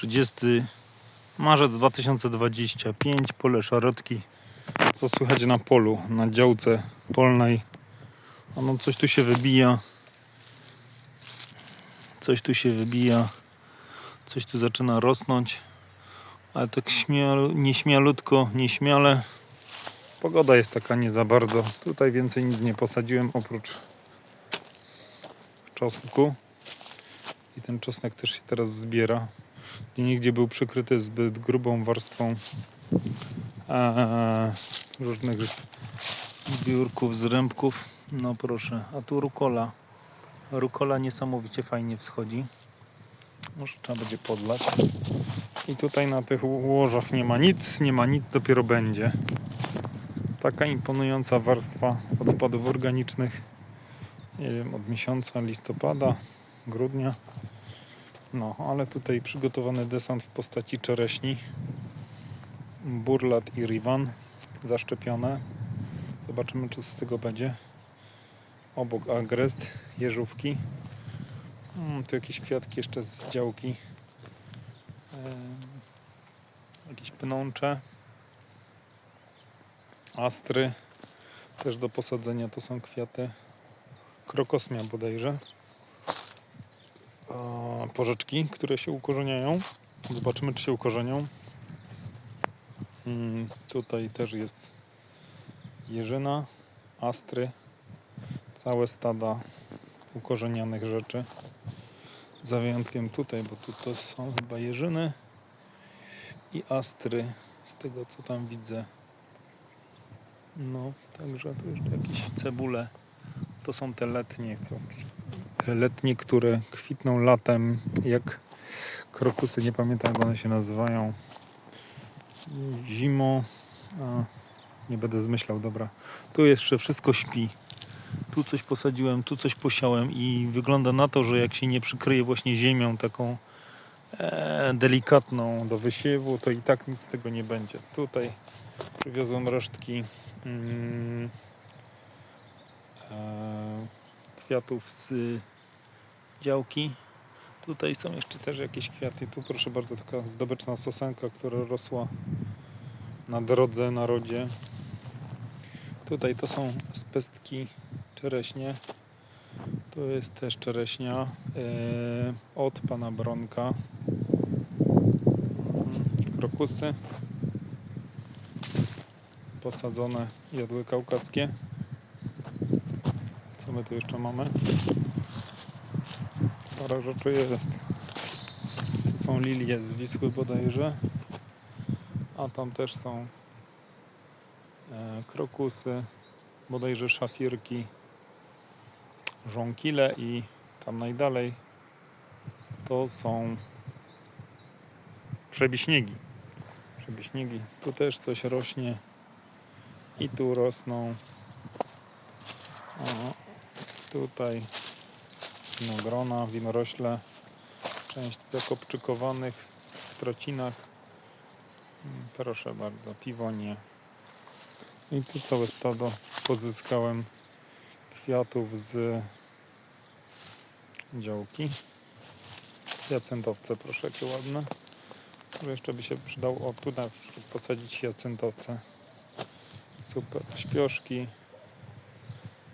30 marzec 2025, pole szarotki. Co słychać na polu, na działce polnej? Ano coś tu się wybija. Coś tu się wybija. Coś tu zaczyna rosnąć. Ale tak śmial, nieśmialutko, nieśmiale. Pogoda jest taka nie za bardzo. Tutaj więcej nic nie posadziłem oprócz czosnku. I ten czosnek też się teraz zbiera. Gdzie niegdzie był przykryty zbyt grubą warstwą e, różnych biurków, zrębków. No proszę, a tu rukola. Rukola niesamowicie fajnie wschodzi. Może trzeba będzie podlać. I tutaj na tych łożach nie ma nic, nie ma nic, dopiero będzie. Taka imponująca warstwa odpadów organicznych. Nie wiem, od miesiąca listopada, grudnia. No, ale tutaj przygotowany desant w postaci czereśni. Burlat i Rivan zaszczepione. Zobaczymy, czy z tego będzie. Obok agrest, jeżówki. Mm, tu jakieś kwiatki jeszcze z działki. Em, jakieś pnącze. Astry. Też do posadzenia to są kwiaty. Krokosmia bodajże. Porzeczki, które się ukorzeniają. Zobaczymy, czy się ukorzenią. Mm, tutaj też jest jeżyna, astry, całe stada ukorzenianych rzeczy. Za wyjątkiem tutaj, bo tu to są chyba jeżyny i astry, z tego co tam widzę. No, także tu jeszcze jakieś cebule. To są te letnie, co, te letnie, które kwitną latem, jak krokusy, nie pamiętam jak one się nazywają. Zimą, a, nie będę zmyślał, dobra. Tu jeszcze wszystko śpi. Tu coś posadziłem, tu coś posiałem i wygląda na to, że jak się nie przykryje właśnie ziemią taką e, delikatną do wysiewu, to i tak nic z tego nie będzie. Tutaj przywiozłem resztki mm, e, kwiatów z działki. Tutaj są jeszcze też jakieś kwiaty. Tu proszę bardzo taka zdobyczna sosenka, która rosła na drodze, na rodzie. Tutaj to są z pestki czereśnie. Tu jest też czereśnia e, od pana Bronka. Mhm, Krokusy posadzone jodły kaukaskie. Co my tu jeszcze mamy? Parę rzeczy jest. Tu są lilie z Wisły bodajże. A tam też są e, krokusy, bodajże szafirki, żonkile i tam najdalej to są przebiśniegi. Przebiśniegi. Tu też coś rośnie i tu rosną. Tutaj winogrona, winorośle, część zakopczykowanych w trocinach. Mm, Proszę bardzo, piwonie. I tu całe stado pozyskałem kwiatów z działki. Jacyntowce, proszę, jakie ładne. Może jeszcze by się przydało, o tu na posadzić jacyntowce. Super, śpioszki.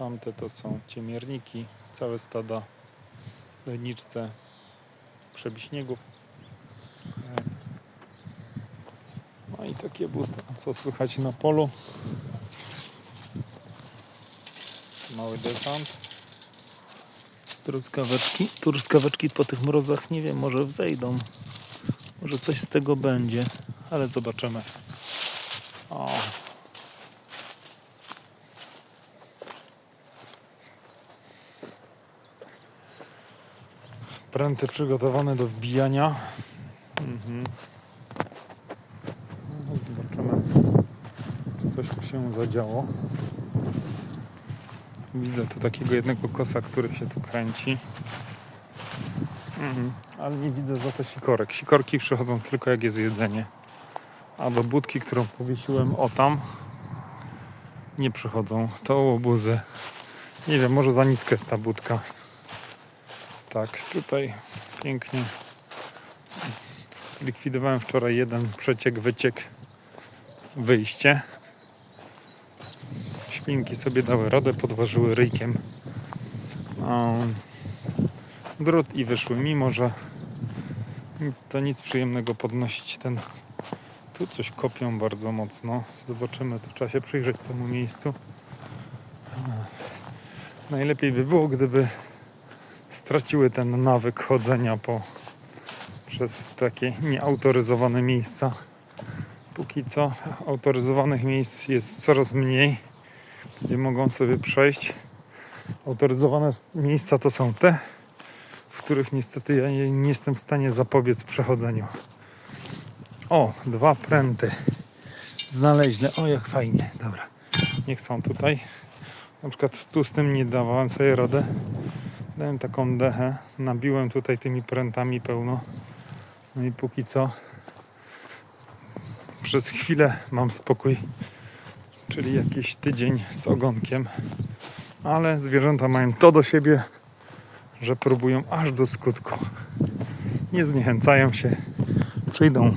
Tamte to są ciemierniki, całe stada w doniczce przebiśniegów. No i takie buty. Co słychać na polu? Mały desant. Truskaweczki. Truskaweczki po tych mrozach nie wiem, może wzejdą. Może coś z tego będzie, ale zobaczymy. O. Pręty przygotowane do wbijania. Mhm. No, Zobaczymy, czy coś tu się zadziało. Widzę tu takiego jednego kosa, który się tu kręci. Mhm. Ale nie widzę za to sikorek. Sikorki przychodzą tylko jak jest jedzenie. A do budki, którą powiesiłem o tam, nie przychodzą. To łobuzy. Nie wiem, może za niska jest ta budka. Tak, tutaj pięknie Zlikwidowałem wczoraj jeden przeciek, wyciek, wyjście. Świnki sobie dały radę, podważyły ryjkiem um, drut i wyszły, mimo że nic, to nic przyjemnego podnosić ten. Tu coś kopią bardzo mocno. Zobaczymy, to trzeba się przyjrzeć temu miejscu. Najlepiej by było, gdyby straciły ten nawyk chodzenia po przez takie nieautoryzowane miejsca. Póki co autoryzowanych miejsc jest coraz mniej, gdzie mogą sobie przejść. Autoryzowane miejsca to są te, w których niestety ja nie, jestem w stanie zapobiec przechodzeniu. O, dwa pręty znaleźne. O, jak fajnie. Dobra, niech są tutaj. Na przykład tu z tym nie dawałem sobie radę. Dałem taką dechę, nabiłem tutaj tymi prętami pełno. No i póki co przez chwilę mam spokój, czyli jakiś tydzień z ogonkiem. Ale zwierzęta mają to do siebie, że próbują aż do skutku. Nie zniechęcają się. Przyjdą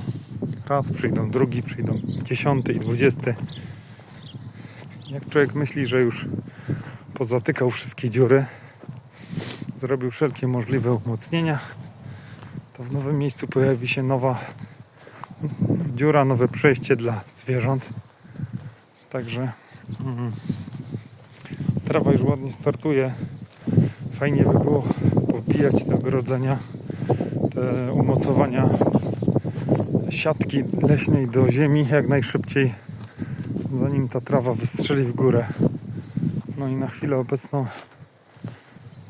raz, przyjdą drugi, przyjdą dziesiąty i dwudziesty. Jak człowiek myśli, że już pozatykał wszystkie dziury, zrobił wszelkie możliwe umocnienia, to w nowym miejscu pojawi się nowa dziura, nowe przejście dla zwierząt. Także mm, trawa już ładnie startuje. Fajnie by było pobijać te ogrodzenia, te umocowania siatki leśnej do ziemi jak najszybciej, zanim ta trawa wystrzeli w górę. No i na chwilę obecną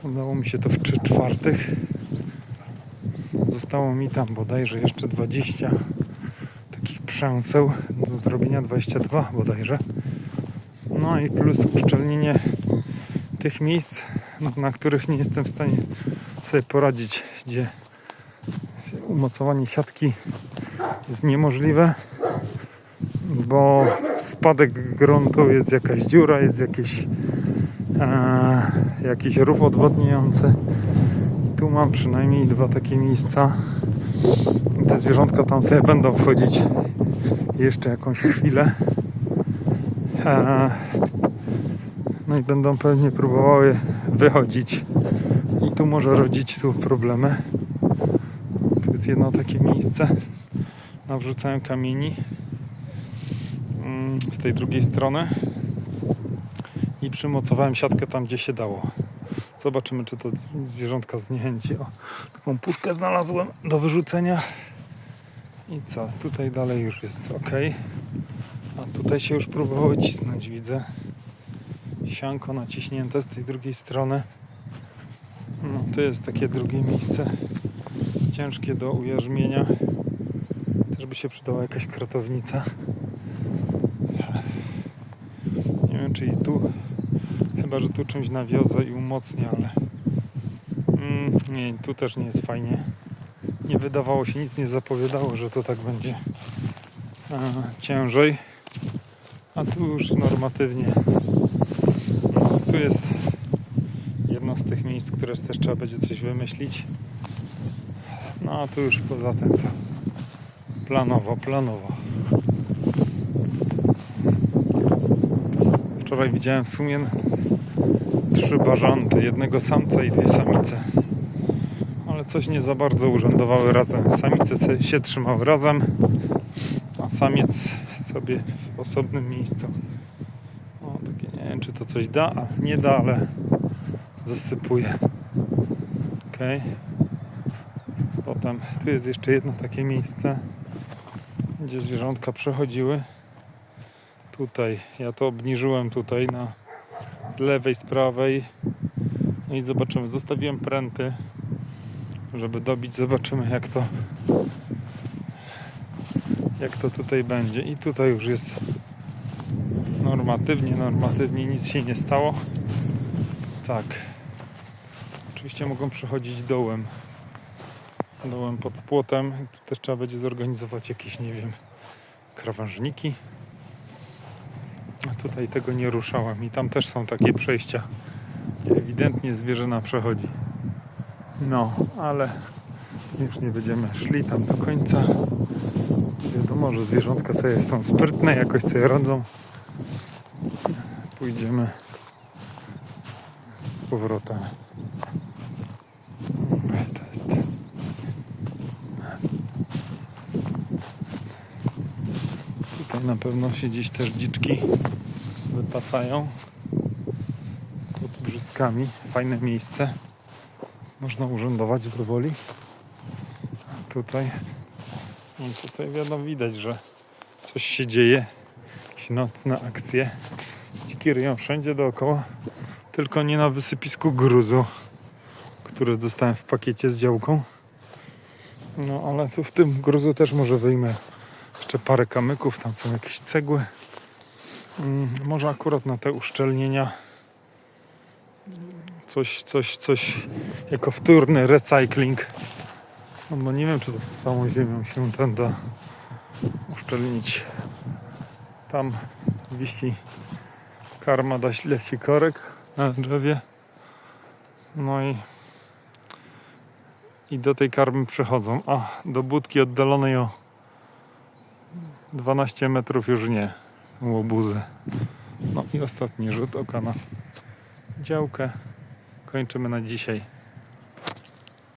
udało mi się to w 3 czwartych. Zostało mi tam bodajże jeszcze 20 takich przęseł do zrobienia, 22 bodajże. No i plus uszczelnienie tych miejsc, na których nie jestem w stanie sobie poradzić, gdzie umocowanie siatki jest niemożliwe, bo spadek gruntu jest jakaś dziura, jest jakiś, jakiś rów odwodniający. Tu mam przynajmniej dwa takie miejsca. Te zwierzątka tam sobie będą wchodzić jeszcze jakąś chwilę. No i będą pewnie próbowały wychodzić. I tu może rodzić tu problemy. Tu jest jedno takie miejsce. Nawrzucałem kamieni mm, z tej drugiej strony przymocowałem siatkę tam, gdzie się dało. Zobaczymy, czy to zwierzątka zniechęci. O, taką puszkę znalazłem do wyrzucenia. I co? Tutaj dalej już jest ok. A tutaj się już próbowało cisnąć, widzę. Sianko naciśnięte z tej drugiej strony. No, to jest takie drugie miejsce. Ciężkie do ujarzmienia. Też by się przydała jakaś kratownica. Nie wiem, czy i tu. Chyba, że tu czymś nawiozę i umocnię, ale. Mm, nie, tu też nie jest fajnie. Nie wydawało się, nic nie zapowiadało, że to tak będzie e, ciężej. A tu już normatywnie. No, tu jest jedno z tych miejsc, które też trzeba będzie coś wymyślić. No a tu już poza tym to planowo, planowo. Wczoraj widziałem w sumie trzy bażanty, jednego samca i dwie samice. Ale coś nie za bardzo urzędowały razem. Samice się trzymały razem, a samiec sobie w osobnym miejscu. O, takie nie wiem, czy to coś da, a nie da, ale zasypuje. Okej. Potem tu jest jeszcze jedno takie miejsce, gdzie zwierzątka przechodziły. Tutaj, ja to obniżyłem tutaj na z lewej, z prawej. No i zobaczymy. Zostawiłem pręty, żeby dobić. Zobaczymy jak to jak to tutaj będzie. I tutaj już jest normatywnie, normatywnie nic się nie stało. Tak. Oczywiście mogą przechodzić dołem. Dołem pod płotem. Tu też trzeba będzie zorganizować jakieś, nie wiem, krawężniki. A tutaj tego nie ruszałem. I tam też są takie przejścia, gdzie ewidentnie zwierzyna przechodzi. No, ale Już nie będziemy szli tam do końca. Wiadomo, że zwierzątka sobie są sprytne, jakoś sobie radzą. Pójdziemy z powrotem. To jest. Tutaj na pewno się gdzieś też dziczki wypasają pod brzyskami. Fajne miejsce. Można urzędować do woli. A tutaj, no tutaj wiadomo widać, że coś się dzieje. Jakieś nocne akcje. Dziki ryją wszędzie dookoła, tylko nie na wysypisku gruzu, który dostałem w pakiecie z działką. No ale tu w tym gruzu też może wyjmę jeszcze parę kamyków, tam są jakieś cegły. Mm, Może akurat na te uszczelnienia coś, coś, coś jako wtórny recykling. No bo nie wiem, czy to z całą ziemią się ten da uszczelnić. Tam wisi karma da leci korek na drzewie. No i i do tej karmy przechodzą. A do budki oddalonej o 12 metrów już nie. Łobuzy. No i ostatni rzut oka na działkę. Kończymy na dzisiaj.